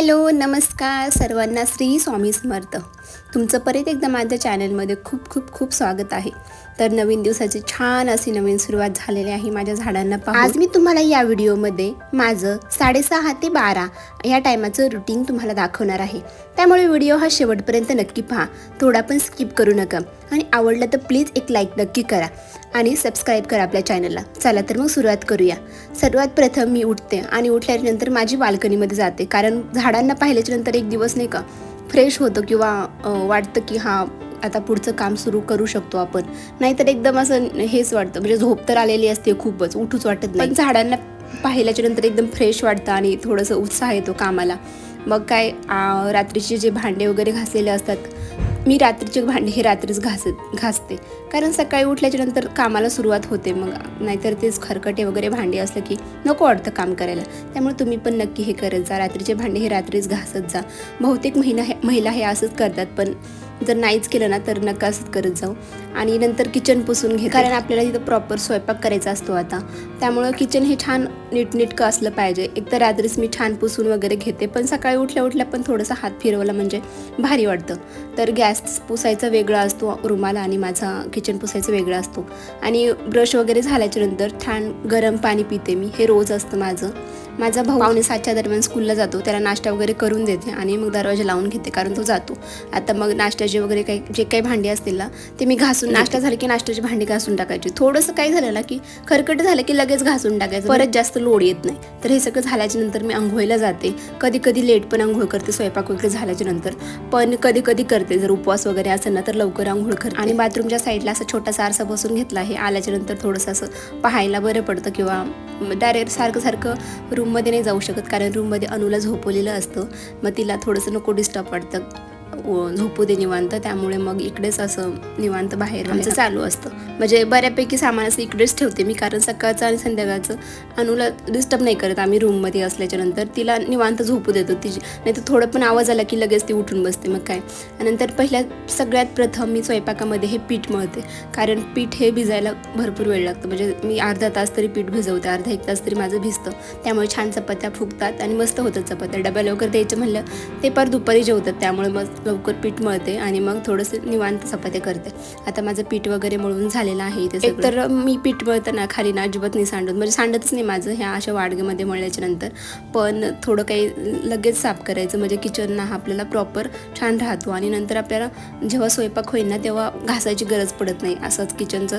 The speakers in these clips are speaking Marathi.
हॅलो नमस्कार सर्वांना श्री स्वामी समर्थ. तुमचं परत एकदा माझ्या चॅनलमध्ये खूप खूप खूप स्वागत आहे. तर नवीन दिवसाची छान अशी नवीन सुरुवात झालेली आहे माझ्या झाडांना पाहून. आज मी तुम्हाला या व्हिडिओमध्ये माझं साडेसहा ते बारा या टायमाचं रुटीन तुम्हाला दाखवणार आहे. त्यामुळे व्हिडिओ हा शेवटपर्यंत नक्की पहा. थोडा पण स्किप करू नका. आणि आवडलं तर प्लीज एक लाईक नक्की करा. आणि सबस्क्राईब करा आपल्या चॅनलला चला तर मग सुरुवात करूया. सर्वात प्रथम मी उठते आणि उठल्यानंतर माझी बाल्कनीमध्ये जाते. कारण झाडांना पाहिल्याच्यानंतर एक दिवस नाही का फ्रेश होतं किंवा वाटतं की हां आता पुढचं काम सुरू करू शकतो आपण. नाहीतर एकदम असं हेच वाटतं. म्हणजे झोप तर आलेली असते खूपच उठूच वाटत नाही. पण झाडांना पाहिल्याच्या नंतर एकदम फ्रेश वाटतं आणि थोडंसं उत्साह येतो कामाला. मग काय रात्रीचे जे भांडे वगैरे घासलेले असतात मी रात्रीचे भांडे हे रात्रीच घासत घासते. कारण सकाळी उठल्याच्या नंतर कामाला सुरुवात होते मग. नाहीतर तेच खरकटे वगैरे भांडे असलं की नको वाटतं काम करायला. त्यामुळे तुम्ही पण नक्की हे करत जा. रात्रीचे भांडे हे रात्रीच घासत जा. बहुतेक महिना हे महिला हे असंच करतात पण जर नाहीच केलं ना तर नका करत जाऊ. आणि नंतर किचन पुसून घे कारण आपल्याला तिथं प्रॉपर स्वयंपाक करायचा असतो आता. त्यामुळं किचन हे छान नीटनीटकं असलं पाहिजे. एक तर रात्रीच मी छान पुसून वगैरे घेते पण सकाळी उठल्या उठल्या पण थोडंसं हात फिरवला म्हणजे भारी वाटतं. तर गॅस पुसायचा वेगळा असतो रुमाला आणि माझा किचन पुसायचं वेगळा असतो. आणि ब्रश वगैरे झाल्याच्यानंतर छान गरम पाणी पिते मी. हे रोज असतं माझं. माझा भाऊ पावणे सातच्या दरम्यान स्कूलला जातो. त्याला नाश्ता वगैरे करून देते आणि मग दरवाजा लावून घेते कारण तो जातो. आता मग नाश्त्या नाश्त्याचे वगैरे काही जे काही भांडी असतील ना ते मी घासून नाश्ता झाला की नाश्त्याची भांडी घासून टाकायची. थोडंसं काय झालं ना की खरकट झालं की लगेच घासून टाकायचं. परत जास्त लोड येत नाही. तर हे सगळं झाल्याच्यानंतर मी आंघोळीला जाते. कधी कधी लेट पण आंघोळ करते स्वयंपाक वगैरे झाल्याच्यानंतर. पण कधी कधी करते. जर उपवास वगैरे असेल ना तर लवकर आंघोळ करते. आणि बाथरूमच्या साईडला असं छोटासा आरसा बसून घेतला. आहे आल्याच्यानंतर थोडंसं असं पाहायला बरं पडतं किंवा डायरेक्ट सारखं सारखं रूममध्ये नाही जाऊ शकत. कारण रूममध्ये अनुला झोपवलेलं असतं. मग तिला थोडंसं नको डिस्टर्ब वाटतं. झोपू दे निवांत. त्यामुळे मग इकडेच असं निवांत बाहेर आमचं चालू असतं. म्हणजे बऱ्यापैकी सामान असं इकडेच ठेवते मी कारण सकाळचं आणि संध्याकाळचं अनुला डिस्टर्ब नाही करत आम्ही रूममध्ये असल्याच्या नंतर. तिला निवांत झोपू देतो तिची. नाही तर थोडं पण आवाज आला की लगेच ती उठून बसते मग काय. नंतर पहिल्या सगळ्यात प्रथम मी स्वयंपाकामध्ये हे पीठ मळते. कारण पीठ हे भिजायला भरपूर वेळ लागतो. म्हणजे मी अर्धा तास तरी पीठ भिजवते अर्धा एक तास तरी माझं भिजतं. त्यामुळे छान चपात्या फुगतात आणि मस्त होतात चपात्या. डब्या लवकर द्यायचं म्हणलं ते पर दुपारी जेवतात. त्यामुळे मग लवकर पीठ मळते आणि मग थोडंसं निवांत चपात्या करते. आता माझं पीठ वगैरे मळून झालेलं आहे इथे तर मी पीठ मळताना खाली ना अजिबात नाही सांडत. म्हणजे सांडतच नाही माझं ह्या अशा वाडगेमध्ये मळल्याच्या नंतर. पण थोडं काही लगेच साफ करायचं. म्हणजे किचन ना हा आपल्याला प्रॉपर छान राहतो. आणि नंतर आपल्याला जेव्हा स्वयंपाक होईल ना तेव्हा घासायची गरज पडत नाही. असंच किचनचं.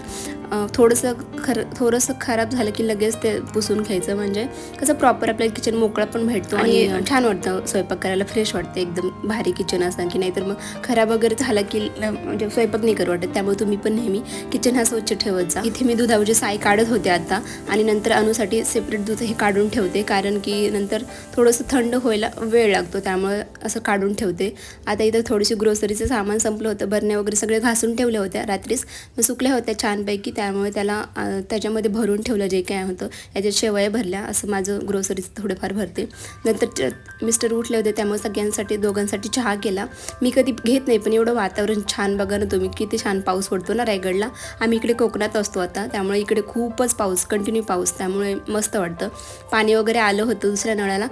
थोडंसं खर थोडंसं खराब झालं की लगेच ते पुसून घ्यायचं. म्हणजे कसं प्रॉपर आपल्याला किचन मोकळा पण भेटतो आणि छान वाटतं स्वयंपाक करायला फ्रेश वाटतं एकदम भारी किचन असं की नाहीतर मग खराब वगैरे झाला की म्हणजे स्वयंपाक नाही करू वाटत. त्यामुळे तुम्ही पण नेहमी किचन हा स्वच्छ ठेवत जा. इथे मी दुधावरची साय काढत होते आता आणि नंतर अनुसाठी सेपरेट दूध हे काढून ठेवते. कारण की नंतर थोडंसं थंड व्हायला वेळ लागतो त्यामुळे असं काढून ठेवते. आता इथं थोडीशी ग्रोसरीचं सामान संपलं होतं. बरण्या वगैरे सगळे घासून ठेवल्या होत्या रात्रीच. मग सुकल्या होत्या छानपैकी. त्यामुळे त्याला त्याच्यामध्ये भरून ठेवलं जे काय होतं याच्यात शेवया भरल्या असं माझं ग्रोसरीज थोडंफार भरते. नंतर मिस्टर उठले होते त्यामुळे सगळ्यांसाठी दोघांसाठी चहा केला. मी कधी घेत नाही पण एवढं वातावरण छान बघा ना तुम्ही किती छान पाऊस पडतो ना रायगडला. आम्ही इकडे कोकणात असतो आता त्यामुळे इकडे खूपच पाऊस कंटिन्यू पाऊस त्यामुळे मस्त वाटतं. पाणी वगैरे आलं होतं दुसऱ्या नळाला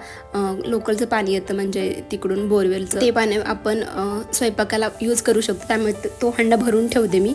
लोकलचं पाणी येतं म्हणजे तिकडून बोरवेलचं. ते पाणी आपण स्वयंपाकाला यूज करू शकतो त्यामुळे तो हंडा भरून ठेवते मी.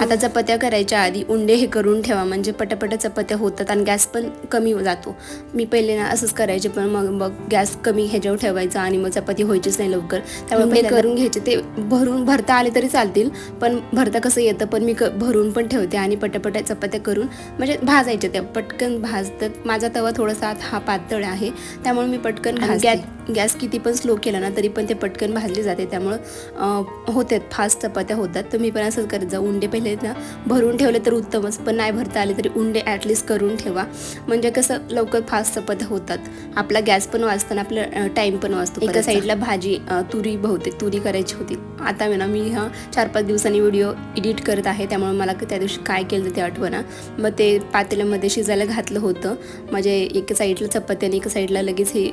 आता चपात्या करायच्या आधी उंडे हे करून ठेवा म्हणजे पटापट चपात्या होतात आणि गॅस पण कमी जातो. मी पहिले ना असंच करायचे पण मग मग गॅस कमी ह्याच्यावर ठेवायचा आणि मग चपाती व्हायचीच नाही लवकर. त्यामुळे करून घ्यायचे ते भरून भरता आले तरी चालतील पण भरता कसं येतं पण मी क भरून पण ठेवते आणि पटापट चपात्या करून म्हणजे भाजायच्या त्या. पटकन भाजतात. माझा तवा थोडासा हा पातळ आहे त्यामुळे मी पटकन गॅस गॅस किती पण स्लो केला ना तरी पण ते पटकन भाजले जाते. त्यामुळं होतात फास्ट चपात्या होतात. तर मी पण असंच करत जा. उंडे पहिले ना भरून ठेवले तर उत्तमच. पण नाही भरता आले तरी उंडे ॲटलिस्ट करून ठेवा. म्हणजे कसं लवकर फास्ट चपात्या होतात. आपला गॅस पण वाचतो आणि आपला टाईम पण वाचतो एका साईडला भाजी तुरी बहुतेक तुरी करायची होती. आता मी ना मी हा चार पाच दिवसांनी व्हिडिओ एडिट करत आहे. त्यामुळे मला त्या दिवशी काय केलं ते आठवना मग ते पातेल्यामध्ये शिजायला घातलं होतं. म्हणजे एका साईडला चपाती आणि एका साईडला लगेच हे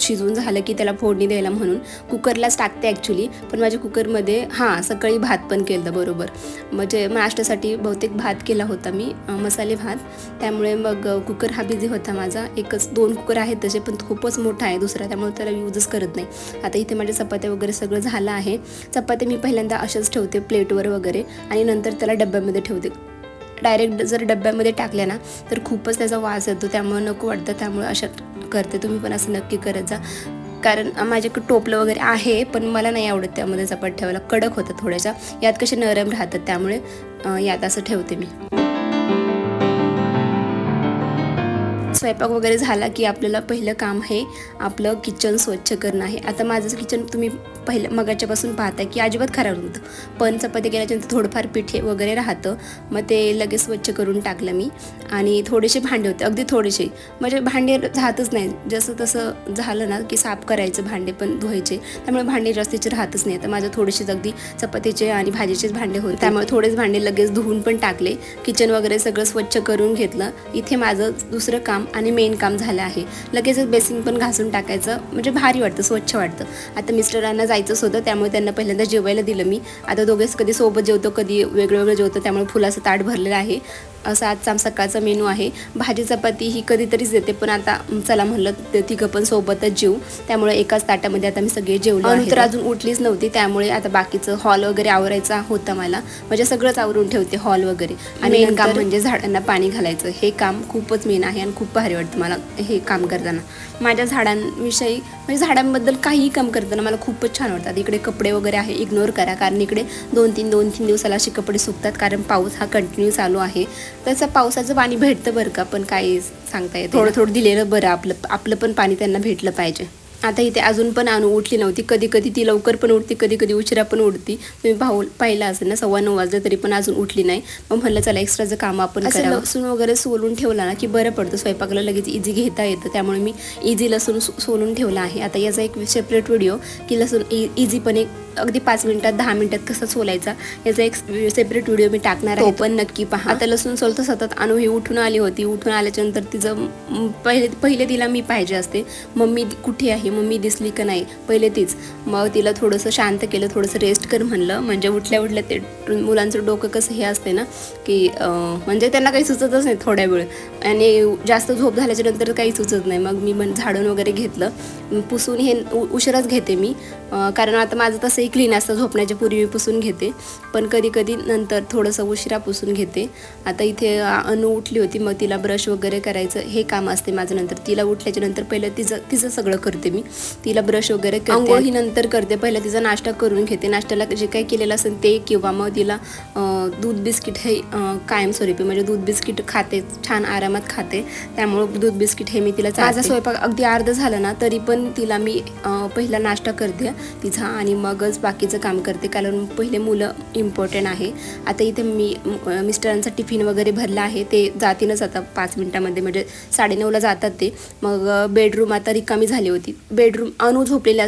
शिजून झालं की त्याला फोडणी द्यायला म्हणून कुकरलाच टाकते ॲक्च्युली पण माझ्या कुकरमध्ये हां सकाळी भात पण केलं बरोबर. म्हणजे नाश्त्यासाठी बहुतेक भात केला होता मी मसाले भात. त्यामुळे मग कुकर हा बिझी होता माझा. एकच दोन कुकर आहेत तसे पण खूपच मोठा आहे दुसरा त्यामुळे त्याला यूजच करत नाही. आता इथे माझ्या चपात्या वगैरे सगळं झालं आहे. चपात्या मी पहिल्यांदा अशाच ठेवते प्लेटवर वगैरे आणि नंतर त्याला डब्यामध्ये ठेवते. डायरेक्ट जर डब्यामध्ये टाकल्या ना तर खूपच त्याचा वास येतो त्यामुळे नको वाटतं त्यामुळे अशा करते तुम्ही पण असं नक्की करत जा. कारण माझ्याकडे टोपलं वगैरे आहे पण मला नाही आवडत त्यामध्ये चपात ठेवायला. कडक होतं थोड्याशा यात कसे नरम राहतात त्यामुळे यात असं ठेवते मी. स्वयंपाक वगैरे झाला की आपल्याला पहिलं काम हे आपलं किचन स्वच्छ करणं आहे. आता माझं किचन तुम्ही पहिलं मगाच्यापासून पाहताय की अजिबात खराब नव्हतं. पण चपाती केल्याच्यानंतर थोडंफार पिठे वगैरे राहतं. मग ते लगेच स्वच्छ करून टाकलं मी. आणि थोडेसे भांडे होते. अगदी थोडेसे. म्हणजे भांडे राहतच नाही जसं तसं झालं ना की साफ करायचं भांडे पण धुवायचे. त्यामुळे भांडे जास्तीचे राहतच नाही आता माझं थोडेसेच अगदी चपातीचे आणि भाजीचेच भांडे होते. त्यामुळे थोडेच भांडे लगेच धुवून पण टाकले. किचन वगैरे सगळं स्वच्छ करून घेतलं. इथे माझं दुसरं काम आणि मेन काम झालं आहे. लगेचच बेसिन पण घासून टाकायचं म्हणजे भारी वाटतं स्वच्छ वाटतं. आता मिस्टरांना जायचंच होतं त्यामुळे त्यांना पहिल्यांदा जेवायला दिलं मी. आता दोघेच कधी सोबत जेवतो कधी वेगळं वेगळं जेवतो त्यामुळे फुलाचं ताट भरलेलं आहे. असं आजचा सकाळचा मेनू आहे. भाजी चपाती ही कधीतरीच देते पण आता चला म्हणलं ते तिघं पण सोबतच जेऊ. त्यामुळे एकाच ताटामध्ये आता मी सगळे जेवलो तर अजून उठलीच नव्हती त्यामुळे आता बाकीचं हॉल वगैरे आवरायचा होता मला. म्हणजे सगळंच आवरून ठेवते हॉल वगैरे. आणि मेन काम म्हणजे झाडांना पाणी घालायचं. हे काम खूपच मेन आहे आणि खूप भारी वाटतं मला हे काम करताना. माझ्या झाडांविषयी म्हणजे झाडांबद्दल काहीही काम करताना मला खूपच छान वाटतात. इकडे कपडे वगैरे आहे इग्नोर करा. कारण इकडे दोन तीन दोन तीन दिवसाला असे कपडे सुकतात. कारण पाऊस हा कंटिन्यू चालू आहे. तसं पावसाचं पाणी भेटतं बरं का पण काही सांगता येतं थोडं थोडं दिलेलं बरं आपलं आपलं पण पाणी त्यांना भेटलं पाहिजे. आता इथे अजून पण आणू उठली नव्हती. कधी कधी ती लवकर पण उठती कधी कधी उशिरा पण उठती. तुम्ही पाहू पाहिलं असेल ना सव्वा नऊ वाजले तरी पण अजून उठली नाही. मग म्हणलं चला एक्स्ट्राचं काम आपण असं लसूण वगैरे सोलून ठेवला ना की बरं पडतं. स्वयंपाकाला लगेच इझी घेता येतं. त्यामुळे मी इझी लसूण सोलून ठेवला आहे. आता याचा एक सेपरेट व्हिडिओ की लसूण इझीपणे अगदी पाच मिनिटात दहा मिनिटात कसा सोलायचा? याचा एक सेपरेट व्हिडिओ मी टाकणार आहे. पण नक्की पहा. आता लसूण सोलतं सतत. अनु ही उठून आली होती. उठून आल्याच्यानंतर तिचं पहिले पहिले तिला मी पाहिजे असते. मम्मी कुठे आहे? मम्मी दिसली का नाही? पहिले तीच. मग तिला थोडंसं शांत केलं थोडंसं रेस्ट कर म्हणलं. म्हणजे उठल्या उठल्या ते मुलांचं डोकं कसं हे असते ना की म्हणजे त्यांना काही सुचतच नाही थोड्या वेळ. आणि जास्त झोप झाल्याच्यानंतर काही सुचत नाही. मग मी झाडून वगैरे घेतलं. पुसून हे उशिराच घेते मी. कारण आता माझं तसंही क्लीन असतं झोपण्याच्या पूर्वी पुसून घेते. पण कधी कधी नंतर थोडंसं उशिरा पुसून घेते. आता इथे अनु उठली होती. मग तिला ब्रश वगैरे करायचं. हे काम असते माझं नंतर. तिला उठल्याच्या नंतर पहिलं तिचं तिचं सगळं करते मी. तिला ब्रश वगैरे करते. ही नंतर करते. पहिलं तिचा नाश्ता करून घेते. नाश्त्याला जे काही केलेलं असेल ते किंवा मग तिला दूध बिस्किट हे कायमस्वरूपी म्हणजे दूध बिस्किट खाते. छान आरामात खाते. त्यामुळं दूध बिस्किट हे मी तिला माझा स्वयंपाक अगदी अर्ध झालं ना तरी पण तिला मी पहिला नाश्ता करते. तिचा आणि मगच बाकीचं काम करते. कारण पहिले मुलं इम्पॉर्टंट आहे. आता इथे मी मिस्टरांचा टिफिन वगैरे भरला आहे. ते जातीनच आता पाच मिनिटामध्ये. म्हणजे साडेनऊला जातात ते. मग बेडरूम आता रिकामी झाली होती. बेडरूम अनु झोपलेले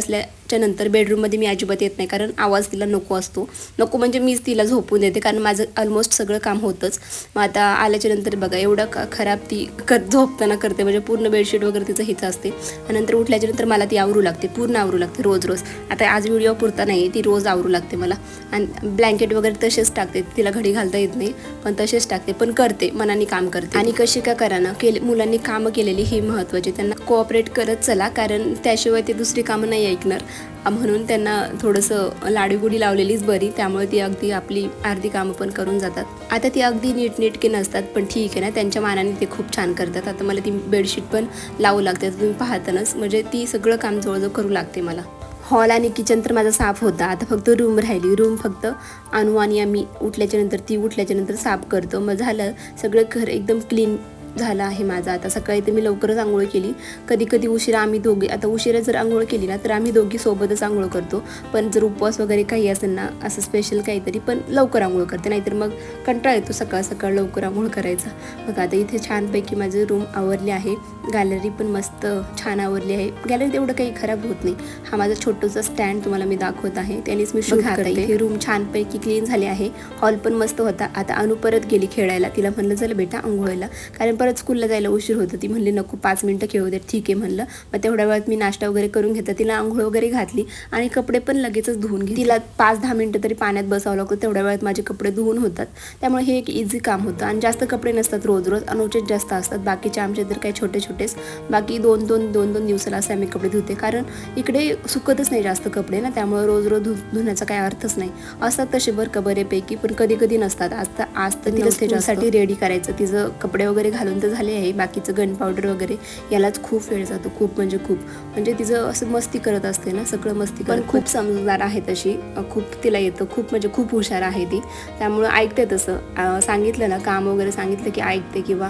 असल्याच्या नंतर बेडरूममध्ये मी अजिबात येत नाही कारण आवाज तिला नको असतो. नको म्हणजे मीच तिला झोपून देते कारण माझं ऑलमोस्ट सगळं काम होतंच. मग आता आल्याच्यानंतर बघा एवढं खराब ती क झोपताना करते म्हणजे पूर्ण बेडशीट वगैरे तिचं हिचं असते. आणि नंतर उठल्याच्या नंतर मला ती आवरू लागते पूर्ण आवरू लागते रोज रोज. आता आज व्हिडिओ पुरता नाही ती रोज आवरू लागते मला. आणि ब्लँकेट वगैरे तसेच टाकते तिला घडी घालता येत नाही पण तसेच टाकते पण करते मनाने काम करते. आणि कशी का करा ना केले मुलांनी कामं केलेली ही महत्त्वाची त्यांना कोऑपरेट करत चला कारण त्याशिवाय ते दुसरी कामं नाही ऐकणार. म्हणून त्यांना थोडंसं लाडीगुडी लावलेलीच बरी त्यामुळे ती अगदी आपली अर्धी कामं पण करून जातात. आता ती अगदी नीटनेटके नसतात पण ठीक आहे ना त्यांच्या मानाने ते खूप छान करतात. आता मला ती बेडशीट पण लावू लागते तुम्ही पाहतानाच. म्हणजे ती सगळं काम जवळजवळ करू लागते मला. हॉल आणि किचन तर माझा साफ होता. आता फक्त रूम राहिली. रूम फक्त आणू आणि आम्ही उठल्याच्यानंतर ती उठल्याच्यानंतर साफ करतो. मग झालं सगळं घर एकदम क्लीन झालं आहे माझं. आता सकाळी तर मी लवकरच आंघोळ केली. कधी कधी उशिरा आम्ही दोघे आता उशिरा जर आंघोळ केली ना तर आम्ही दोघी सोबतच आंघोळ करतो. पण जर उपवास वगैरे काही असेल ना असं स्पेशल काहीतरी पण लवकर आंघोळ करते. नाहीतर मग कंटाळा येतो सकाळ सकाळ लवकर आंघोळ करायचा. मग आता इथे छानपैकी माझं रूम आवरली आहे. गॅलरी पण मस्त छान आवरली आहे. गॅलरी तेवढं काही खराब होत नाही. हा माझा छोटूचा स्टँड तुम्हाला मी दाखवत आहे. त्यानेच मी शूट करते. हे रूम छानपैकी क्लीन झाले आहे. हॉल पण मस्त होता. आता अनु परत गेली खेळायला. तिला म्हणलं चला बेटा आंघोळीला. कारण परत स्कूलला जायला उशीर होतं ती म्हणली नको पाच मिनटं खेळू दे. ठीक आहे म्हणलं. मग तेवढ्या वेळात मी नाश्ता वगैरे करून घेते तिला आंघोळ वगैरे घातली आणि कपडे पण लगेचच धुवून घे तिला पाच दहा मिनटं तरी पाण्यात बसावं लागतं. तेवढ्या वेळात माझे कपडे धुवून होतात. त्यामुळे हे एक इझी काम होतं. आणि जास्त कपडे नसतात रोज रोज. अनुचित जास्त असतात. बाकीचे आमचे तर काही छोटे छोटेच. बाकी दोन दोन दोन दोन दिवसाला असे आम्ही कपडे धुते. कारण इकडे सुकतच नाही जास्त कपडे ना. त्यामुळे रोज रोज धु धुण्याचा काही अर्थच नाही. असतात तसे बरं का बऱ्यापैकी. पण कधी कधी नसतात. आज तर आज तर तिला स्टेजसाठी रेडी करायचं. तिचं कपडे वगैरे घालून तर झाले आहे बाकीचं गन पावडर वगैरे यालाच खूप वेळ जातो खूप म्हणजे खूप. म्हणजे तिचं असं मस्ती करत असते ना सगळं मस्ती पण खूप समजदार आहे तशी. खूप तिला येतं खूप म्हणजे खूप हुशार आहे ती. त्यामुळं ऐकते तसं. सांगितलं ना काम वगैरे सांगितलं की ऐकते किंवा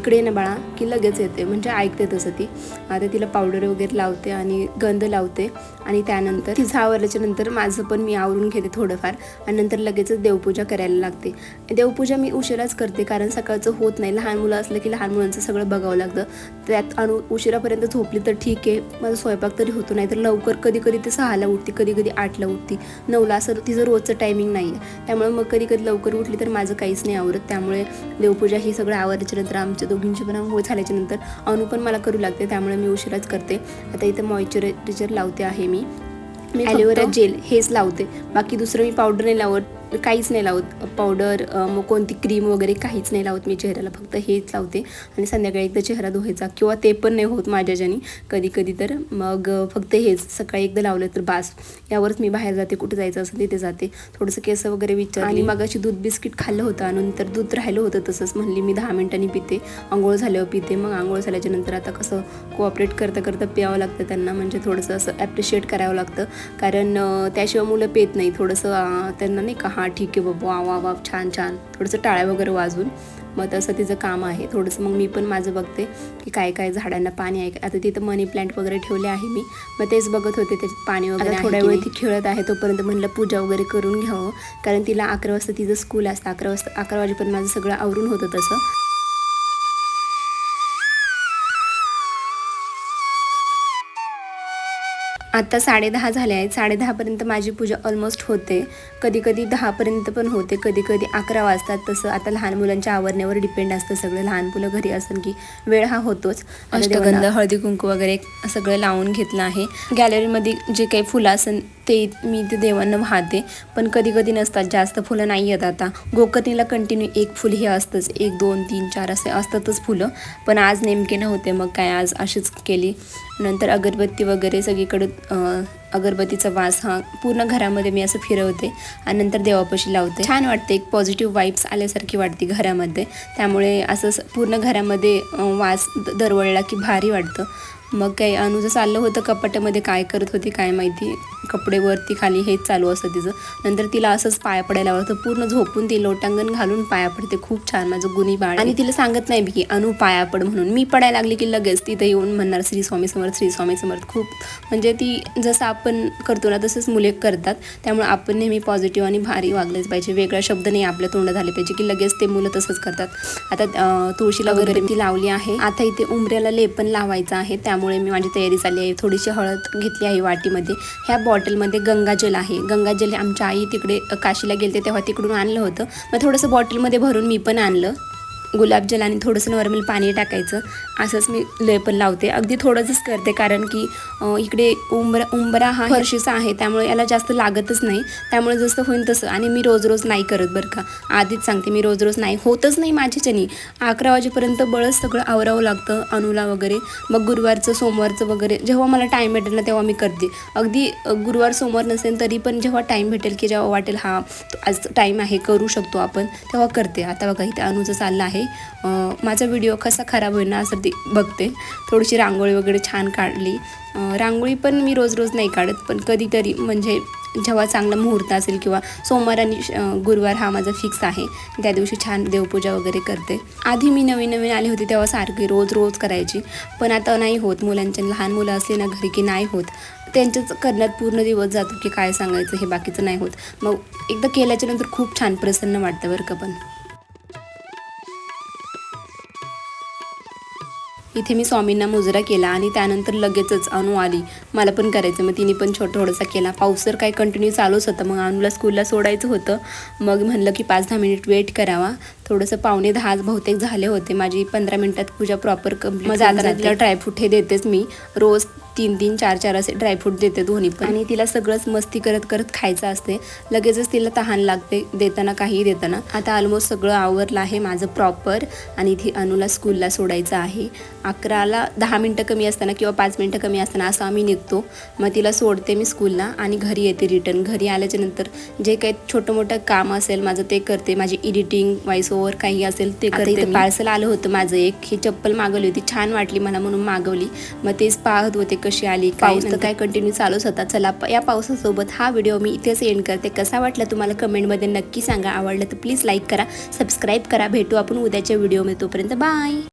इकडे ये ना बाळा की लगेच येते. म्हणजे ऐकते तसं ती. आता तिला पावडर वगैरे लावते आणि गंध लावते. आणि त्यानंतर तिचं आवरल्याच्या नंतर माझं पण मी आवरून घेते थोडंफार. आणि नंतर लगेचच देवपूजा करायला लागते. देवपूजा मी उशिराच करते कारण सकाळचं होत नाही. लहान मुलं असलं की लहान मुलांचं सगळं बघावं लागतं. त्यात अनु उशिरापर्यंत झोपली तर ठीक आहे. माझा स्वयंपाक तरी होतो नाही तर लवकर कधी कधी ते सहाला उठते कधी कधी आठला उठते. नऊला असं तिचं रोजचं टायमिंग नाही आहे त्यामुळे मग कधी कधी लवकर उठली तर माझं काहीच नाही आवरत. त्यामुळे देवपूजा ही सगळं आवरल्याच्या नंतर आमच्या दोघींची पण आंघोळ झाल्याच्यानंतर अनु पण मला करू लागते त्यामुळे मी उशिराच करते. आता इथं मॉइश्चरायझर लावते आहे मी. मी ॲलोवेरा जेल. हेच लावते. बाकी दुसरं मी पावडर नाही लावत. काहीच नाही लावत. पावडर मग कोणती क्रीम वगैरे काहीच नाही लावत मी चेहऱ्याला. फक्त हेच लावते आणि संध्याकाळी एकदा चेहरा धुवायचा किंवा ते पण नाही होत माझ्याच्यानी कधी कधी तर मग फक्त हेच. सकाळी एकदा लावलं तर बास. यावरच मी बाहेर जाते कुठे जायचं असेल तिथे जाते. थोडंसं केस वगैरे विचार आणि मग अशी दूध बिस्किट खाल्लं होतं आणि नंतर दूध राहिलं होतं तसंच. म्हणली मी दहा मिनिटांनी पिते. आंघोळ झाल्यावर पिते. मग आंघोळ झाल्याच्यानंतर आता कसं कोऑपरेट करता करता प्यावं लागतं त्यांना. म्हणजे थोडंसं असं ॲप्रिशिएट करावं लागतं. कारण त्याशिवाय मुलं पेत नाही थोडंसं त्यांना नाही का हां ठीक आहे बाबा. वा वा वा छान छान. थोडंसं टाळ्या वगैरे वाजून मग तसं तिचं काम आहे. थोडंसं मग मी पण माझं बघते की काय काय झाडांना पाणी आहे. आता तिथं मनी प्लांट वगैरे ठेवले आहे मी. मग तेच बघत होते त्याच्यात पाणी वगैरे थोड्या वेळ ती खेळत आहे तोपर्यंत म्हणलं पूजा वगैरे करून घ्यावं. कारण तिला अकरा वाजता तिचं स्कूल असतं. अकरा वाजता अकरा वाजेपर्यंत माझं सगळं आवरून होतं तसं. आता साडेदहा झाले आहेत. साडेदहापर्यंत माझी पूजा ऑलमोस्ट होते. कधी कधी दहापर्यंत पण होते. कधी कधी अकरा वाजतात. तसं आता लहान मुलांच्या आवरण्यावर डिपेंड असतं सगळं. लहान मुलं घरी असेल की वेळ हा होतोच. अष्टगंध हळदी कुंकू वगैरे सगळं लावून घेतलं आहे. गॅलरीमध्ये जे काही फुलं असेल ते मी ते देवांना वाहते पण कधी कधी नसतात जास्त फुलं नाही येत आता. गोकर्णीला कंटिन्यू एक फुल हे असतंच एक दोन तीन चार असे असतातच फुलं. पण आज नेमके नव्हते मग काय आज अशीच केली. नंतर अगरबत्ती वगैरे सगळीकडे अगरबत्तीचा वास हा पूर्ण घरामध्ये मी असं फिरवते आणि नंतर देवापाशी लावते. छान वाटते एक पॉझिटिव्ह वाईब्स आल्यासारखी वाटते घरामध्ये. त्यामुळे असं पूर्ण घरामध्ये वास द- दरवळला की भारी वाटतं. मग काही अनुचं चाललं होतं कपाटामध्ये काय करत होती काय माहिती कपडे वरती खाली हेच चालू असतं तिचं. नंतर तिला असंच पाया पडायला आवडतं पूर्ण झोपून ती लोटांगण घालून पाया पडते खूप छान माझं गुणी बाळ आणि तिला सांगत नाही की अनु पाया पड म्हणून. मी पडायला लागली की लगेच तिथं येऊन म्हणणार श्री स्वामी समर्थ श्री स्वामी समर्थ. खूप म्हणजे ती जसं आपण करतो ना तसंच मुले करतात. त्यामुळे आपण नेहमी पॉझिटिव्ह आणि भारी वागलेच पाहिजे. वेगळा शब्द नाही आपल्या तोंडात आले पाहिजे की लगेच ते मुलं तसंच करतात. आता तुळशीला वगैरे ती लावली आहे. आता इथे उमऱ्याला लेपन लावायचं आहे. त्यामुळे मी माझी तयारी झाली आहे. थोडीशी हळद घेतली आहे वाटीमध्ये. ह्या बॉटलमध्ये गंगाजल आहे. गंगाजल आमच्या आई तिकडे काशीला गेलते तेव्हा तिकडून आणलं होतं. मग थोडंसं बॉटलमध्ये भरून मी पण आणलं. गुलाबजल आणि थोडंसं नॉर्मल पाणी टाकायचं. असंच मी लेपन लावते. अगदी थोडंसंच करते कारण की इकडे उंबरा उंबरा हा फरशीचा आहे त्यामुळे याला जास्त लागतच नाही. त्यामुळे जसं होईल तसं. आणि मी रोज रोज नाही करत बरं का. आधीच सांगते मी रोज रोज नाही. होतच नाही माझ्याच्यानी अकरा वाजेपर्यंत बळच सगळं आवरावं लागतं अनुला वगैरे. मग गुरुवारचं सोमवारचं वगैरे जेव्हा मला टाईम भेटेल ना तेव्हा मी करते. अगदी गुरुवार सोमवार नसेल तरी पण जेव्हा टाईम भेटेल की जेव्हा वाटेल हा आज टाईम आहे करू शकतो आपण तेव्हा करते. आता बघा इथे अनुचं चाललं आहे. माझा व्हिडिओ कसा खराब होईल ना असं ती बघते. थोडीशी रांगोळी वगैरे छान काढली. रांगोळी पण मी रोज रोज नाही काढत पण कधीतरी म्हणजे जेव्हा चांगला मुहूर्त असेल किंवा सोमवार आणि गुरुवार हा माझा फिक्स आहे. त्या दिवशी छान देवपूजा वगैरे करते. आधी मी नवीन नवीन आले होते तेव्हा सारखी रोज रोज करायची. पण आता नाही होत. मुलांच्या लहान मुलं असली ना घरी की नाही होत. त्यांच्याच करण्यात पूर्ण दिवस जातो की काय सांगायचं हे बाकीचं नाही होत. मग एकदा केल्याच्यानंतर खूप छान प्रसन्न वाटतं बरं का पण. इथे मी स्वामींना मुजरा केला आणि त्यानंतर लगेचच अनु आली. मला पण करायचं मग तिने पण छोटा थोडासा केला. पाऊस तर काही कंटिन्यू चालूच होता. मग अनुला स्कूलला सोडायचं होतं. मग म्हणलं की पाच दहा मिनिट वेट करावा. थोडंसं पावणे दहा बहुतेक झाले होते. माझी पंधरा मिनिटात पूजा प्रॉपर कंप्लीट मग जाताना तिला ड्रायफ्रूट हे देतेच मी. रोज तीन तीन चार चार असे ड्रायफ्रूट देते दोन्ही पण. आणि तिला सगळंच मस्ती करत करत खायचं असते. लगेचच तिला तहान लागते देताना काही देताना. आता ऑलमोस्ट सगळं आवरलं आहे माझं प्रॉपर आणि इथे अनुला स्कूलला सोडायचं आहे. अकराला दहा मिनटं कमी असताना किंवा पाच मिनटं कमी असताना असं आम्ही निघतो. मग तिला सोडते मी स्कूलला आणि घरी येते रिटर्न घरी आल्याच्यानंतर जे काही छोटं मोठं काम असेल माझं ते करते. माझी एडिटिंग व्हॉइस ओव्हर काही असेल ते करते पार्सल आलं होतं माझं एक. ही चप्पल मागवली होती. छान वाटली मला म्हणून मागवली. मग तेच पाहत होते कशी आली पाऊस तर काय कंटिन्यू चालूच होता. चला या पावसासोबत हा व्हिडिओ मी इथेच एंड करते. कसा वाटला तुम्हाला कमेंटमध्ये नक्की सांगा. आवडलं तर प्लीज लाईक करा सबस्क्राईब करा. भेटू आपण उद्याच्या व्हिडिओमध्ये तोपर्यंत बाय